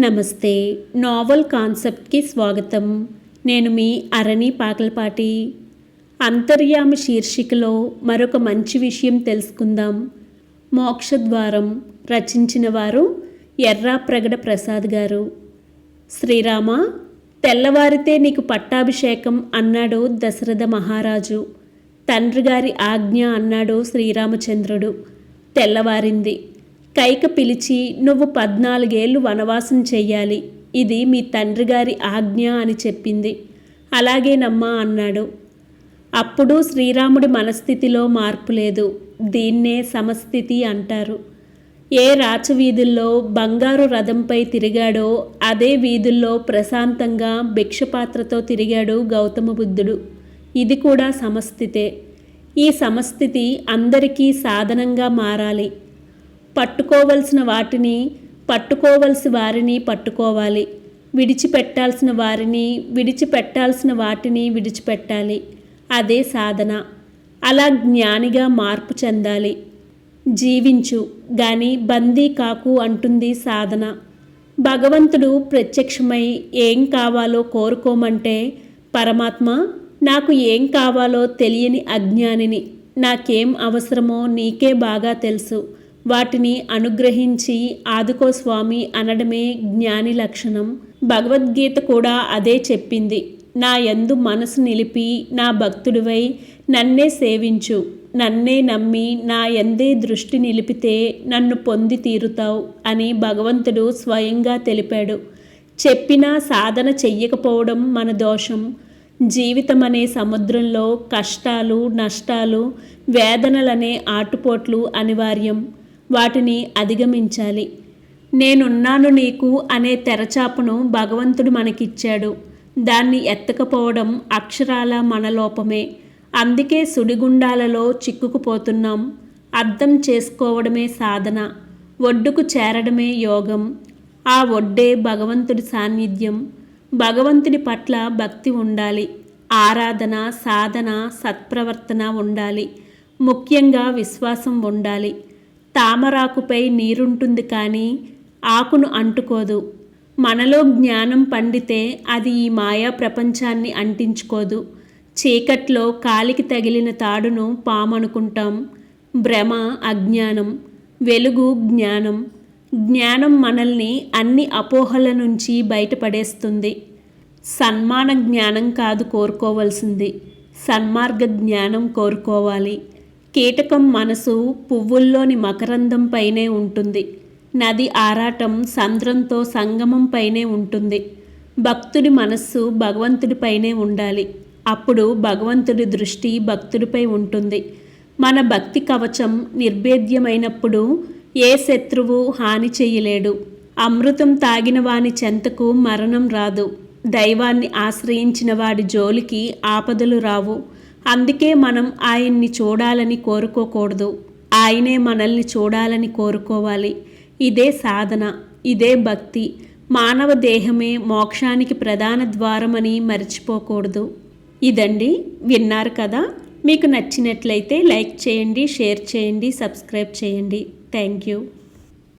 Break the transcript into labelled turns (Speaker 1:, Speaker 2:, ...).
Speaker 1: నమస్తే నావల్ కాన్సెప్ట్కి స్వాగతం. నేను మీ అరణి పాకలపాటి అంతర్యామి శీర్షికలో మరొక మంచి విషయం తెలుసుకుందాం. మోక్షద్వారం రచించిన వారు ఎర్రా ప్రగడ ప్రసాద్ గారు. శ్రీరామ తెల్లవారితే నీకు పట్టాభిషేకం అన్నాడు దశరథ మహారాజు. తండ్రి గారి ఆజ్ఞ అన్నాడు శ్రీరామచంద్రుడు. తెల్లవారింది. కైక పిలిచి నువ్వు పద్నాలుగేళ్ళు వనవాసం చెయ్యాలి. ఇది మీ తండ్రి గారి ఆజ్ఞ అని చెప్పింది. అలాగేనమ్మా అన్నాడు. అప్పుడు శ్రీరాముడి మనస్థితిలో మార్పు లేదు. దీన్నే సమస్థితి అంటారు. ఏ రాచవీధుల్లో బంగారు రథంపై తిరిగాడో అదే వీధుల్లో ప్రశాంతంగా భిక్షపాత్రతో తిరిగాడు గౌతమ బుద్ధుడు. ఇది కూడా సమస్థితే. ఈ సమస్థితి అందరికీ సాధనంగా మారాలి. పట్టుకోవలసిన వాటిని పట్టుకోవలసి వారిని పట్టుకోవాలి. విడిచిపెట్టాల్సిన వారిని విడిచిపెట్టాల్సిన వాటిని విడిచిపెట్టాలి. అదే సాధన. అలా జ్ఞానిగా మార్పు చెందాలి. జీవించు గాని బందీ కాకు అంటుంది సాధన. భగవంతుడు ప్రత్యక్షమై ఏం కావాలో కోరుకోమంటే పరమాత్మ నాకు ఏం కావాలో తెలియని అజ్ఞానిని నాకేం అవసరమో నీకే బాగా తెలుసు. వాటిని అనుగ్రహించి ఆదుకో స్వామి అనడమే జ్ఞాని లక్షణం. భగవద్గీత కూడా అదే చెప్పింది. నా యందు మనసు నిలిపి నా భక్తుడివై నన్నే సేవించు. నన్నే నమ్మి నా ఎందే దృష్టి నిలిపితే నన్ను పొంది తీరుతావు అని భగవంతుడు స్వయంగా తెలిపాడు. చెప్పినా సాధన చెయ్యకపోవడం మన దోషం. జీవితం అనే సముద్రంలో కష్టాలు నష్టాలు వేదనలనే ఆటుపోట్లు అనివార్యం. వాటిని అధిగమించాలి. నేనున్నాను నీకు అనే తెరచాపను భగవంతుడు మనకిచ్చాడు. దాన్ని ఎత్తకపోవడం అక్షరాల మన లోపమే. అందుకే సుడిగుండాలలో చిక్కుకుపోతున్నాం. అర్థం చేసుకోవడమే సాధన. ఒడ్డుకు చేరడమే యోగం. ఆ ఒడ్డే భగవంతుడి సాన్నిధ్యం. భగవంతుడి పట్ల భక్తి ఉండాలి. ఆరాధన సాధన సత్ప్రవర్తన ఉండాలి. ముఖ్యంగా విశ్వాసం ఉండాలి. తామరాకుపై నీరుంటుంది కానీ ఆకును అంటుకోదు. మనలో జ్ఞానం పండితే అది ఈ మాయా ప్రపంచాన్ని అంటించుకోదు. చీకట్లో కాలికి తగిలిన తాడును పామనుకుంటాం. భ్రమ అజ్ఞానం వెలుగు జ్ఞానం. జ్ఞానం మనల్ని అన్ని అపోహల నుంచి బయటపడేస్తుంది. సన్మాన జ్ఞానం కాదు కోరుకోవాల్సింది. సన్మార్గ జ్ఞానం కోరుకోవాలి. కీటకం మనసు పువ్వుల్లోని మకరందం పైనే ఉంటుంది. నది ఆరాటం సంద్రంతో సంగమం పైనే ఉంటుంది. భక్తుడి మనస్సు భగవంతుడిపైనే ఉండాలి. అప్పుడు భగవంతుడి దృష్టి భక్తుడిపై ఉంటుంది. మన భక్తి కవచం నిర్భేద్యమైనప్పుడు ఏ శత్రువు హాని చేయలేడు. అమృతం తాగిన వాని చెంతకు మరణం రాదు. దైవాన్ని ఆశ్రయించిన వాడి జోలికి ఆపదలు రావు. అందుకే మనం ఆయన్ని చూడాలని కోరుకోకూడదు. ఆయనే మనల్ని చూడాలని కోరుకోవాలి. ఇదే సాధన ఇదే భక్తి. మానవ దేహమే మోక్షానికి ప్రధాన ద్వారమని మర్చిపోకూడదు. ఇదండి విన్నారు కదా? మీకు నచ్చినట్లయితే లైక్ చేయండి షేర్ చేయండి సబ్స్క్రైబ్ చేయండి. Thank you.